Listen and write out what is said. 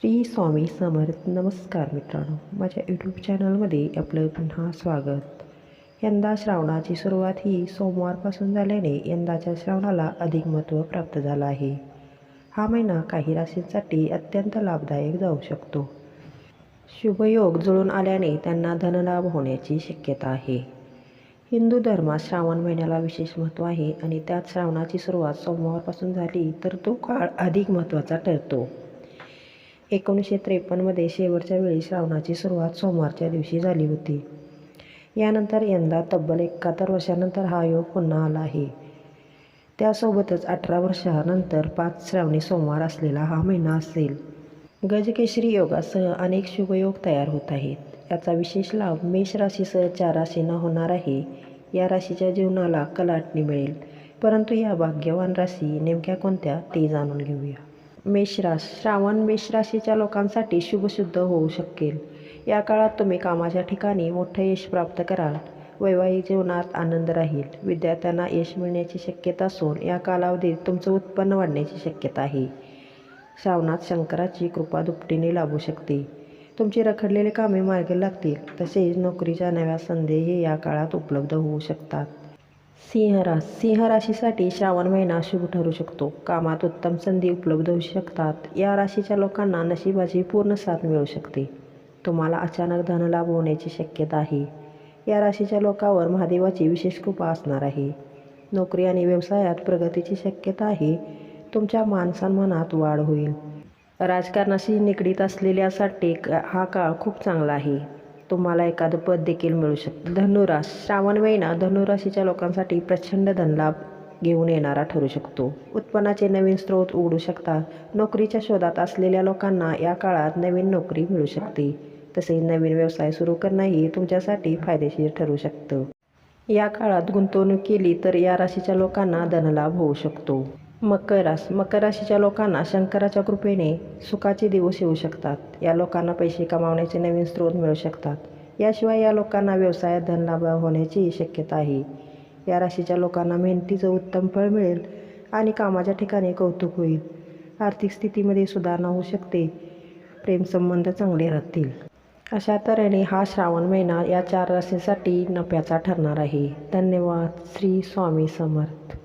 श्री स्वामी समर्थ नमस्कार मित्रांनो. माझ्या यूट्यूब चॅनलमध्ये आपलं पुन्हा स्वागत. यंदा श्रावणाची सुरुवात ही सोमवारपासून झाल्याने यंदाच्या श्रावणाला अधिक महत्त्व प्राप्त झालं आहे. हा महिना काही राशींसाठी अत्यंत लाभदायक जाऊ शकतो. शुभयोग जुळून आल्याने त्यांना धनलाभ होण्याची शक्यता आहे. हिंदू धर्मात श्रावण महिन्याला विशेष महत्त्व आहे आणि त्यात श्रावणाची सुरुवात सोमवारपासून झाली तर तो काळ अधिक महत्त्वाचा ठरतो. एकोणीसशे त्रेपन्नमध्ये शेवटच्या वेळी श्रावणाची सुरुवात सोमवारच्या दिवशी झाली होती. यानंतर यंदा तब्बल एकाहत्तर वर्षानंतर हा योग पुन्हा आला आहे. त्यासोबतच अठरा वर्षानंतर पाच श्रावणी सोमवार असलेला हा महिना असेल. गजकेशरी योगासह अनेक शुभयोग तयार होत आहेत. याचा विशेष लाभ मेष राशीसह चार राशींना होणार आहे. या राशीच्या जीवनाला कलाटणी मिळेल. परंतु या भाग्यवान राशी नेमक्या कोणत्या ते जाणून घेऊया. मेषराश श्रावण मेषराशीच्या लोकांसाठी शुभशुद्ध होऊ शकेल. या काळात तुम्ही कामाच्या ठिकाणी मोठं यश प्राप्त कराल. वैवाहिक जीवनात आनंद राहील. विद्यार्थ्यांना यश मिळण्याची शक्यता असून या कालावधीत तुमचं उत्पन्न वाढण्याची शक्यता आहे. श्रावणात शंकराची कृपा दुपटीने लाभू शकते. तुमची रखडलेली कामे मार्गी लागतील. तसेच नोकरीच्या नव्या संधीही या काळात उपलब्ध होऊ शकतात. सिंह रास सिंह राशीसाठी श्रावण महिना शुभ ठरू शकतो. कामात उत्तम संधी उपलब्ध होऊ शकतात. या राशीच्या लोकांना नशिबाची पूर्ण साथ मिळू शकते. तुम्हाला अचानक धनलाभ होण्याची शक्यता आहे. या राशीच्या लोकांवर महादेवाची विशेष कृपा असणार आहे. नोकरी आणि व्यवसायात प्रगतीची शक्यता आहे. तुमच्या मानसन्मानात वाढ होईल. राजकारणाशी निगडीत असलेल्यासाठी हा काळ खूप चांगला आहे. तुम्हाला एखादं पद देखील मिळू शकतं. धनुराश. श्रावण महिना धनुराशीच्या लोकांसाठी प्रचंड धनलाभ घेऊन येणारा ठरू शकतो. उत्पन्नाचे नवीन स्रोत उघडू शकतात. नोकरीच्या शोधात असलेल्या लोकांना या काळात नवीन नोकरी मिळू शकते. तसेच नवीन व्यवसाय सुरू करणंही तुमच्यासाठी फायदेशीर ठरू शकतं. या काळात गुंतवणूक केली तर या राशीच्या लोकांना धनलाभ होऊ शकतो. मकर रास मकर राशीच्या लोकांना शंकराच्या कृपेने सुखाचे दिवस येऊ शकतात. या लोकांना पैसे कमावण्याचे नवीन स्रोत मिळू शकतात. याशिवाय या लोकांना व्यवसायात धनलाभ होण्याची शक्यता आहे. या राशीच्या लोकांना मेहनतीचं उत्तम फळ मिळेल आणि कामाच्या ठिकाणी कौतुक होईल. आर्थिक स्थितीमध्ये सुधारणा होऊ शकते. प्रेमसंबंध चांगले राहतील. अशा तऱ्हेने हा श्रावण महिना या चार राशींसाठी नफ्याचा ठरणार आहे. धन्यवाद. श्री स्वामी समर्थ.